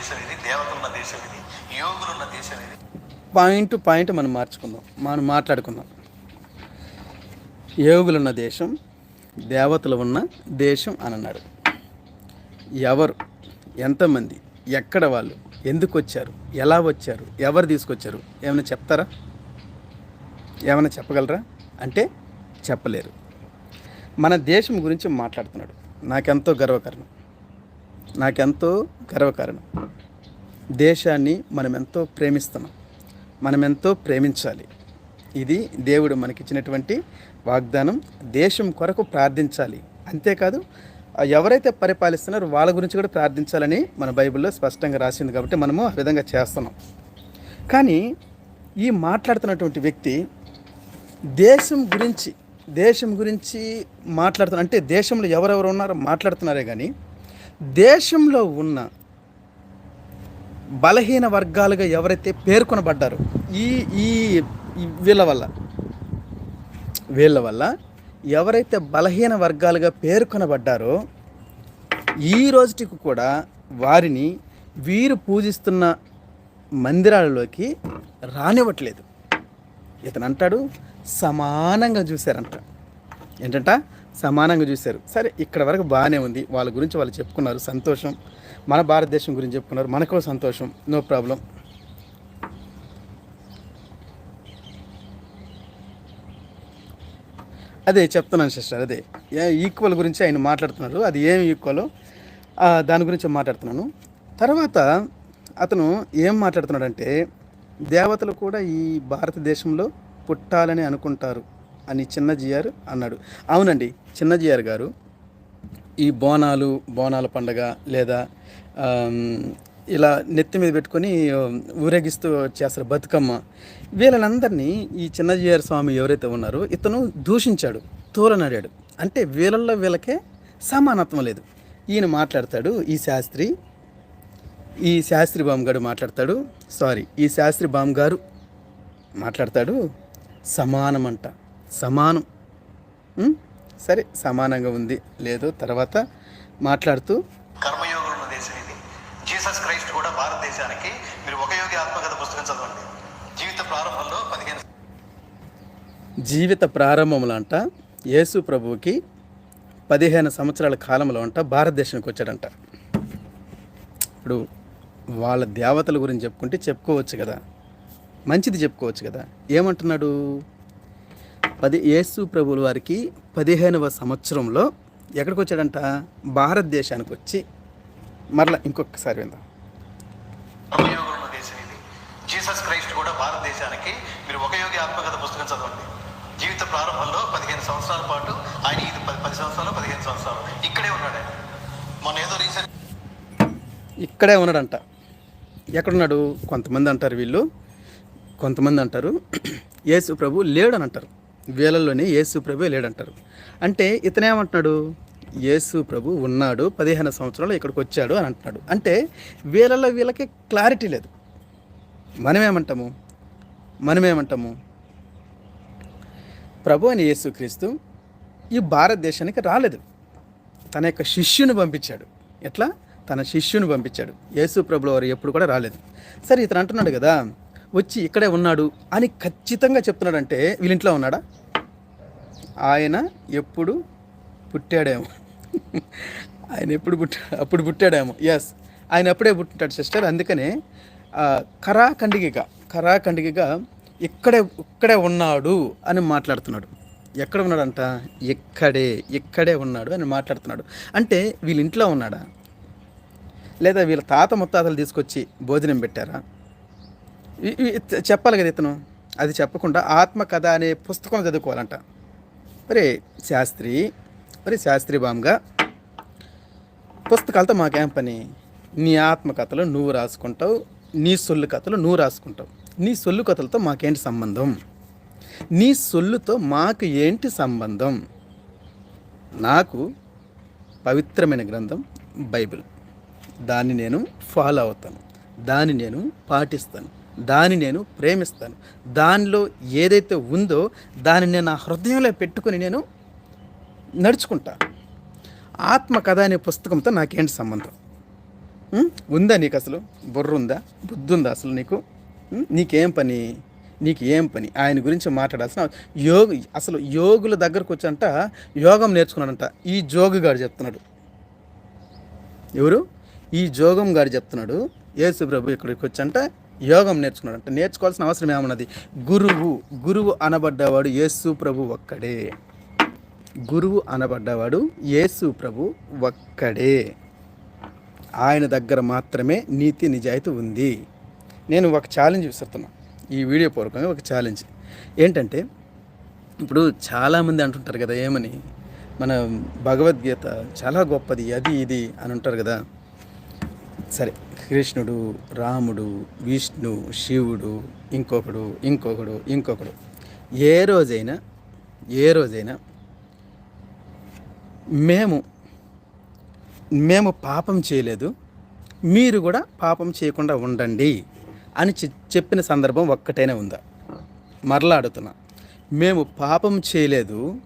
దేశం ఇది దేవతలు ఉన్న దేశం ఇది యోగులు ఉన్న దేశం ఇది. పాయింట్ పాయింట్ మనం మార్చుకుందాం మనం మాట్లాడుకుందాం. యోగులున్న దేశం దేవతలు ఉన్న దేశం అని అన్నాడు ఎవరు? ఎంతమంది? ఎక్కడ వాళ్ళు? ఎందుకు వచ్చారు? ఎలా వచ్చారు? ఎవరు తీసుకొచ్చారు? ఏమైనా చెప్తారా? ఏమైనా చెప్పగలరా? అంటే చెప్పలేరు. మన దేశం గురించి మాట్లాడుతున్నాడు. నాకెంతో గర్వకారణం. నాకెంతో గర్వకారణం. దేశాన్ని మనం ఎంతో ప్రేమిస్తున్నాం. మనం ఎంతో ప్రేమించాలి. ఇది దేవుడు మనకిచ్చినటువంటి వాగ్దానం. దేశం కొరకు ప్రార్థించాలి. అంతేకాదు ఎవరైతే పరిపాలిస్తున్నారో వాళ్ళ గురించి కూడా ప్రార్థించాలని మన బైబిల్లో స్పష్టంగా రాసింది కాబట్టి మనము ఆ విధంగా చేస్తున్నాం. కానీ ఈ మాట్లాడుతున్నటువంటి వ్యక్తి దేశం గురించి దేశం గురించి మాట్లాడుతున్నారు అంటే దేశంలో ఎవరెవరు ఉన్నారో మాట్లాడుతున్నారే కానీ దేశంలో ఉన్న బలహీన వర్గాలుగా ఎవరైతే పేర్కొనబడ్డారో ఈ ఈ వీళ్ళ వల్ల వీళ్ళ వల్ల ఎవరైతే బలహీన వర్గాలుగా పేర్కొనబడ్డారో ఈ రోజుటికి కూడా వారిని వీరు పూజిస్తున్న మందిరాలలోకి రానివ్వట్లేదు. ఇతను అంటాడు సమానంగా చూశారంట. ఏంటంట? సమానంగా చూశారు. సరే ఇక్కడ వరకు బాగానే ఉంది. వాళ్ళ గురించి వాళ్ళు చెప్పుకున్నారు. సంతోషం. మన భారతదేశం గురించి చెప్పుకున్నారు. మనకు సంతోషం. No problem. అదే చెప్తున్నాను సిస్టర్ అదే. ఈక్వల్ గురించి ఆయన మాట్లాడుతున్నారు. అది ఏం ఈక్వలో దాని గురించి మాట్లాడుతున్నాను. తర్వాత అతను ఏం మాట్లాడుతున్నాడంటే దేవతలు కూడా ఈ భారతదేశంలో పుట్టాలని అనుకుంటారు. అని చిన్నజీఆర్ అన్నాడు. అవునండి చిన్నజీఆర్ గారు ఈ బోనాలు బోనాల పండగ లేదా ఇలా నెత్తి మీద పెట్టుకొని ఊరేగిస్తూ చేస్తారు బతుకమ్మ. వీళ్ళనందరినీ ఈ చిన్నజీఆర్ స్వామి ఎవరైతే ఉన్నారో ఇతను దూషించాడు తోలనడాడు. అంటే వీళ్ళల్లో వీళ్ళకే సమానత్వం లేదు. ఈయన మాట్లాడతాడు ఈ శాస్త్రి ఈ శాస్త్రి బామ్ గారు మాట్లాడతాడు సారీ ఈ శాస్త్రి బామ్ గారు మాట్లాడతాడు సమానమంట. సమానం? సరే సమానంగా ఉంది. లేదు తర్వాత మాట్లాడుతూ కర్మయోగులు ఉన్న దేశం ఇది. జీసస్ క్రైస్ట్ కూడా భారతదేశానికి మీరు ఒక యోగి ఆత్మకథ పుస్తకం చదవండి. జీవిత ప్రారంభంలో పదిహేను జీవిత ప్రారంభంలో అంట యేసు ప్రభువుకి పదిహేను సంవత్సరాల కాలంలో అంట భారతదేశానికి వచ్చాడంట. ఇప్పుడు వాళ్ళ దేవతల గురించి చెప్పుకుంటే చెప్పుకోవచ్చు కదా. మంచిది చెప్పుకోవచ్చు కదా. ఏమంటున్నాడు? పది యేసు ప్రభువుల వారికి పదిహేనవ సంవత్సరంలో ఎక్కడికి వచ్చాడంట భారతదేశానికి వచ్చి మరలా ఇంకొకసారి విందాం జీసస్ క్రైస్ట్ కూడా భారతదేశానికి మీరు ఒక యోగి ఆత్మకథ పుస్తకం చదవండి. జీవిత ప్రారంభంలో పదిహేను సంవత్సరాల పాటు ఆయన ఇది పది పది సంవత్సరాలు పదిహేను సంవత్సరాలు. ఇక్కడే ఉన్నాడు ఆయన. మొన్న ఏదో రీసెంట్ ఇక్కడే ఉన్నాడంట. ఎక్కడున్నాడు? కొంతమంది అంటారు వీళ్ళు. కొంతమంది అంటారు యేసు ప్రభు లేడని అంటారు. వీళ్ళలోనే యేసు ప్రభు లేడంటారు. అంటే ఇతనేమంటున్నాడు యేసు ప్రభు ఉన్నాడు పదిహేను సంవత్సరాలు ఇక్కడికి వచ్చాడు అని అంటున్నాడు. అంటే వీళ్ళలో వీళ్ళకి క్లారిటీ లేదు. మనమేమంటాము? మనమేమంటాము? ప్రభు అని యేసుక్రీస్తు ఈ భారతదేశానికి రాలేదు. తన యొక్క శిష్యుని పంపించాడు. ఎట్లా? తన శిష్యుని పంపించాడు. యేసు ప్రభుల వారు ఎప్పుడు కూడా రాలేదు. సరే ఇతను అంటున్నాడు కదా వచ్చి ఇక్కడే ఉన్నాడు అని ఖచ్చితంగా చెప్తున్నాడంటే వీళ్ళింట్లో ఉన్నాడా? ఆయన ఎప్పుడు పుట్టాడేమో. ఆయన ఎప్పుడు పుట్టా అప్పుడు పుట్టాడేమో. ఎస్ ఆయన అప్పుడే పుట్టాడు సిస్టర్. అందుకనే ఆ, కరాఖండికగా కరాఖండికగా ఇక్కడే ఇక్కడే ఉన్నాడు అని మాట్లాడుతున్నాడు. ఎక్కడ ఉన్నాడంట? ఇక్కడే ఇక్కడే ఉన్నాడు అని మాట్లాడుతున్నాడు. అంటే వీళ్ళ ఇంట్లో ఉన్నాడా? లేదా వీళ్ళ తాత ముత్తాతలు తీసుకొచ్చి భోజనం పెట్టారా? చెప్పాలి కదా ఇతను. అది చెప్పకుండా ఆత్మకథ అనే పుస్తకం చదువుకోవాలంట. మరి శాస్త్రి మరి శాస్త్రి బామ్గా పుస్తకాలతో మాకేం పని? నీ ఆత్మకథలు నువ్వు రాసుకుంటావు నీ సొల్లు కథలు నువ్వు రాసుకుంటావు. నీ సొల్లు కథలతో మాకేంటి సంబంధం? నీ సొల్లుతో మాకు ఏంటి సంబంధం? నాకు పవిత్రమైన గ్రంథం బైబిల్. దాన్ని నేను ఫాలో అవుతాను. దాన్ని నేను పాటిస్తాను. దాన్ని నేను ప్రేమిస్తాను. దానిలో ఏదైతే ఉందో దానిని నేను నా హృదయంలో పెట్టుకొని నేను నడుచుకుంటాను ఆత్మకథ అనే పుస్తకంతో నాకేంటి సంబంధం? ఉందా నీకు అసలు? బుర్ర ఉందా బుద్ధి ఉందా అసలు నీకు? నీకేం పని? నీకు ఏం పని? ఆయన గురించి మాట్లాడాల్సిన యోగ అసలు యోగుల దగ్గరకు వచ్చంట యోగం నేర్చుకున్నాడంట. ఈ జోగిగాడు చెప్తున్నాడు. ఎవరు? ఈ జోగం గారు చెప్తున్నాడు. యేసు ప్రభు ఇక్కడికి వచ్చంట యోగం నేర్చుకున్నాడు అంటే నేర్చుకోవాల్సిన అవసరం ఏమన్నది? గురువు. గురువు అనబడ్డవాడు యేసు ప్రభు ఒక్కడే. గురువు అనబడ్డవాడు యేసు ప్రభు ఒక్కడే. ఆయన దగ్గర మాత్రమే నీతి నిజాయితీ ఉంది. నేను ఒక ఛాలెంజ్ విసురుతున్నా. ఈ వీడియో పూర్వకంగా ఒక ఛాలెంజ్ ఏంటంటే ఇప్పుడు చాలామంది అంటుంటారు కదా ఏమని? మన భగవద్గీత చాలా గొప్పది అది ఇది అని ఉంటారు కదా. సరే. కృష్ణుడు రాముడు విష్ణు శివుడు ఇంకొకడు ఇంకొకడు ఇంకొకడు. ఏ రోజైనా ఏ రోజైనా మేము మేము పాపం చేయలేదు మీరు కూడా పాపం చేయకుండా ఉండండి అని చెప్పిన సందర్భం ఒక్కటైనా ఉందా? మరలా అడుగుతున్నా. మేము పాపం చేయలేదు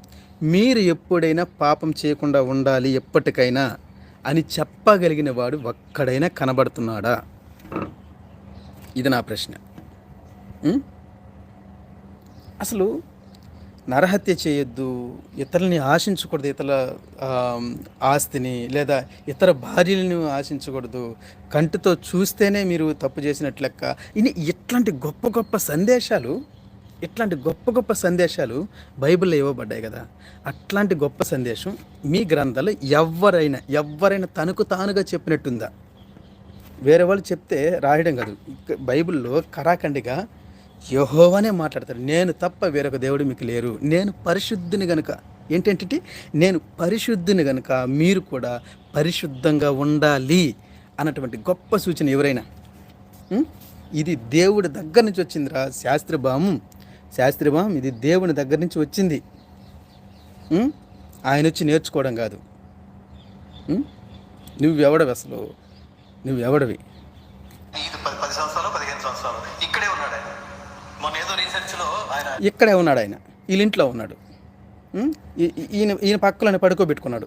మీరు ఎప్పుడైనా పాపం చేయకుండా ఉండాలి ఎప్పటికైనా. అని చెప్పగలిగిన వాడు ఒక్కడైనా కనబడుతున్నాడా? ఇది నా ప్రశ్న. అసలు నరహత్య చేయొద్దు ఇతరులని ఆశించకూడదు ఇతరుల ఆస్తిని లేదా ఇతర భార్యలను ఆశించకూడదు. కంటితో చూస్తేనే మీరు తప్పు చేసినట్లు లెక్క. ఇని ఇట్లాంటి గొప్ప గొప్ప సందేశాలు ఇట్లాంటి గొప్ప గొప్ప సందేశాలు బైబిల్లో ఇవ్వబడ్డాయి కదా. అట్లాంటి గొప్ప సందేశం మీ గ్రంథాలు ఎవరైనా ఎవరైనా తనకు తానుగా చెప్పినట్టుందా? వేరే వాళ్ళు చెప్తే రాయడం కాదు. బైబిల్లో కరాఖండిగా యహోవనే మాట్లాడతారు నేను తప్ప వేరొక దేవుడు మీకు లేరు. నేను పరిశుద్ధిని గనుక. ఏంటంటే నేను పరిశుద్ధిని గనుక మీరు కూడా పరిశుద్ధంగా ఉండాలి అన్నటువంటి గొప్ప సూచన ఎవరైనా? ఇది దేవుడి దగ్గర నుంచి వచ్చిందిరా శాస్త్రభావం. శాస్త్రభావం ఇది దేవుని దగ్గర నుంచి వచ్చింది? ఆయన వచ్చి నేర్చుకోవడం కాదు? నువ్వెవడవి అసలు? నువ్వెవడవి? ఇక్కడే ఉన్నాడు ఆయన. మొన్న ఏదో రీసెర్చ్లో ఆయన ఇక్కడే ఉన్నాడు ఈయన ఈయన పక్కలోనే పడుకోబెట్టుకున్నాడు.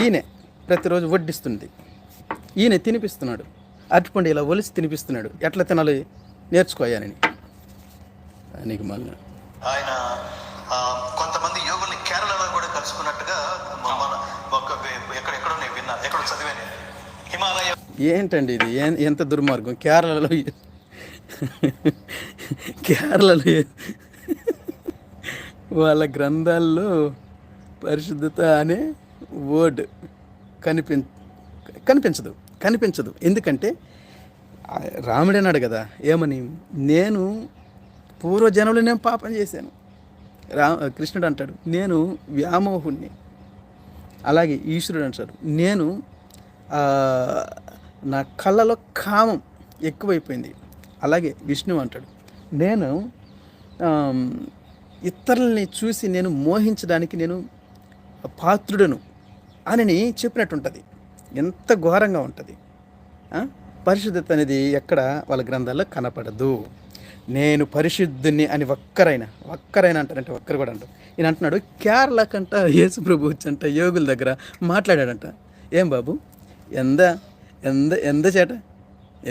ఈయనే ప్రతిరోజు వడ్డిస్తుంది. ఈయన తినిపిస్తున్నాడు. అరటిపండు ఇలా ఒలిసి తినిపిస్తున్నాడు. ఎట్లా తినాలి? నేర్చుకోయానని నీకు మళ్ళీ ఆయన కొంతమంది యోగుల్ని కేరళలో కూడా కలుసుకున్నట్టుగా ఎక్కడెక్కడో నేను విన్నా. ఎక్కడో చదివాను. హిమాలయ ఏంటండి ఇది? ఎంత దుర్మార్గం? కేరళలో కేరళలో వాళ్ళ గ్రంథాల్లో పరిశుద్ధత అనే వర్డ్ కనిపి కనిపించదు. కనిపించదు. ఎందుకంటే రాముడు అన్నాడు కదా ఏమని? నేను పూర్వజనులు నేను పాపం చేశాను. రా కృష్ణుడు అంటాడు నేను వ్యామోహుణ్ణి. అలాగే ఈశ్వరుడు అంటాడు నేను నా కళ్ళలో కామం ఎక్కువైపోయింది. అలాగే విష్ణువు అంటాడు నేను ఇతరుల్ని చూసి నేను మోహించడానికి నేను పాత్రుడను అని చెప్పినట్టుంటుంది ఎంత ఘోరంగా ఉంటుంది. పరిశుద్ధత అనేది ఎక్కడ వాళ్ళ గ్రంథాల్లో కనపడదు. నేను పరిశుద్ధుని అని ఒక్కరైనా ఒక్కరైనా అంటారంటే ఒక్కరు కూడా అంటారు. ఈయన అంటున్నాడు కేరళ కంట యేసు ప్రభు వచ్చంట యోగుల దగ్గర మాట్లాడాడంట. ఏం బాబు? ఎంద ఎంద ఎంత చేట?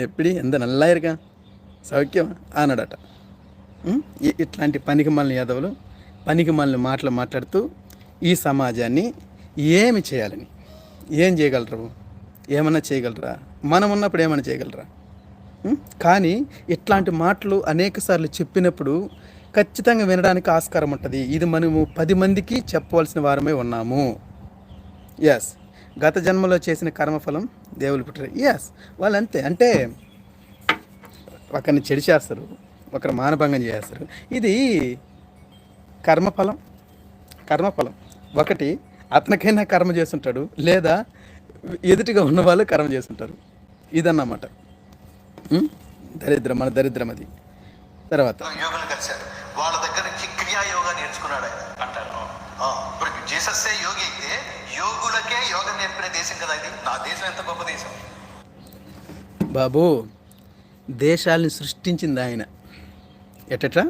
ఎప్పుడు? ఎంత నల్లాయిరుగా సౌఖ్యం అన్నాడట. ఇట్లాంటి పనికి మళ్ళీ యాదవులు పనికి మళ్ళీ మాటలు మాట్లాడుతూ ఈ సమాజాన్ని ఏమి చేయాలని ఏం చేయగలరు? ఏమన్నా చేయగలరా? మనం ఉన్నప్పుడు ఏమైనా చేయగలరా? కానీ ఇట్లాంటి మాటలు అనేక సార్లు చెప్పినప్పుడు ఖచ్చితంగా వినడానికి ఆస్కారం ఉంటుంది. ఇది మనము పది మందికి చెప్పవలసిన వారమే ఉన్నాము. ఎస్ గత జన్మలో చేసిన కర్మఫలం దేవులు పుట్టారు ఎస్ వాళ్ళు అంతే అంటే ఒకరిని చెడి చేస్తారు ఒకరు మానభంగం చేస్తారు. ఇది కర్మఫలం కర్మఫలం. ఒకటి అతనికైనా కర్మ చేస్తుంటాడు లేదా ఎదుటిగా ఉన్న వాళ్ళు కర్మ చేస్తుంటారు. ఇదన్నమాట. దరిద్రం మన దరిద్రం అది. తర్వాత? యోగులు వాళ్ళ దగ్గర నుంచి క్రియాయోగా నేర్చుకున్నాడు ఆయన. అంటారు. ఇప్పుడు జీసస్సే యోగి అయితే యోగులకే యోగం నేర్పిన దేశం కదా ఇది? నా దేశం ఎంత గొప్ప దేశం? బాబు దేశాల్ని సృష్టించింది ఆయన. ఎటట్రా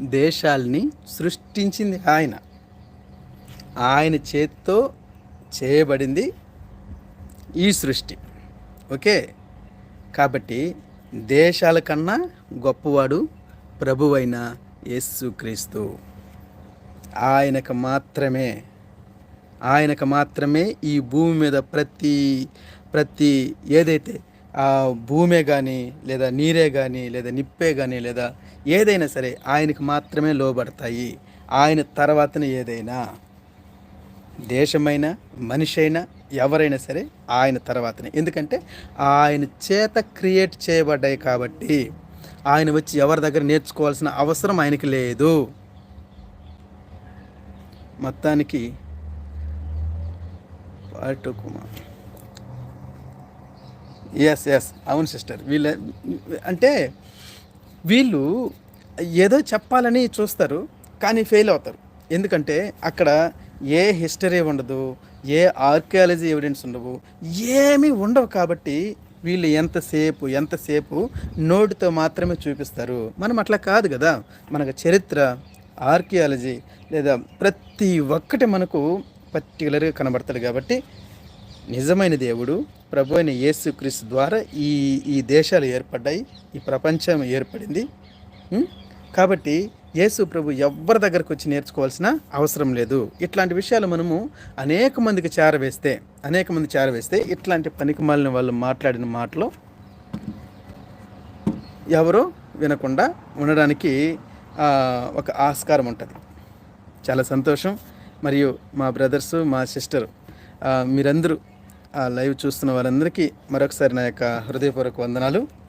దేశాల్ని సృష్టించింది ఆయన. ఆయన చేత్తో చేయబడింది ఈ సృష్టి. ఓకే? కాబట్టి దేశాల కన్నా గొప్పవాడు ప్రభువైన యేసుక్రీస్తు ఆయనకు మాత్రమే ఆయనకు మాత్రమే ఈ భూమి మీద ప్రతి ప్రతి ఏదైతే ఆ భూమే కానీ లేదా నీరే కానీ లేదా నిప్పే కానీ లేదా ఏదైనా సరే ఆయనకు మాత్రమే లోబడతాయి. ఆయన తర్వాతనే ఏదైనా దేశమైనా మనిషి అయినా ఎవరైనా సరే ఆయన తర్వాతనే. ఎందుకంటే ఆయన చేత క్రియేట్ చేయబడ్డాయి కాబట్టి ఆయన వచ్చి ఎవరి దగ్గర నేర్చుకోవాల్సిన అవసరం ఆయనకి లేదు. మొత్తానికి పాటు కుమార్ ఎస్ ఎస్ అవును సిస్టర్. వీళ్ళ అంటే వీళ్ళు ఏదో చెప్పాలని చూస్తారు కానీ ఫెయిల్ అవుతారు. ఎందుకంటే అక్కడ ఏ హిస్టరీ ఉండదు ఏ ఆర్కియాలజీ ఎవిడెన్స్ ఉండవు ఏమీ ఉండవు కాబట్టి వీళ్ళు ఎంతసేపు ఎంతసేపు నోటితో మాత్రమే చూపిస్తారు. మనం అట్లా కాదు కదా. మనకు చరిత్ర ఆర్కియాలజీ లేదా ప్రతి ఒక్కటి మనకు పర్టికులర్గా కనబడతాడు కాబట్టి నిజమైన దేవుడు ప్రభు అయిన యేసుక్రీస్తు ద్వారా ఈ ఈ దేశాలు ఏర్పడ్డాయి ఈ ప్రపంచం ఏర్పడింది. కాబట్టి యేసు ప్రభు ఎవరి దగ్గరకు వచ్చి నేర్చుకోవాల్సిన అవసరం లేదు. ఇట్లాంటి విషయాలు మనము అనేక మందికి చేరవేస్తే అనేక మంది చేరవేస్తే ఇట్లాంటి పనికిమాలిన వాళ్ళు మాట్లాడిన మాటలు ఎవరు వినకుండా ఉండడానికి ఒక ఆస్కారం ఉంటుంది. చాలా సంతోషం. మరియు మా బ్రదర్స్ మా సిస్టర్ మీరందరూ ఆ లైవ్ చూస్తున్న వారందరికీ మరొకసారి నా యొక్క హృదయపూర్వక వందనాలు.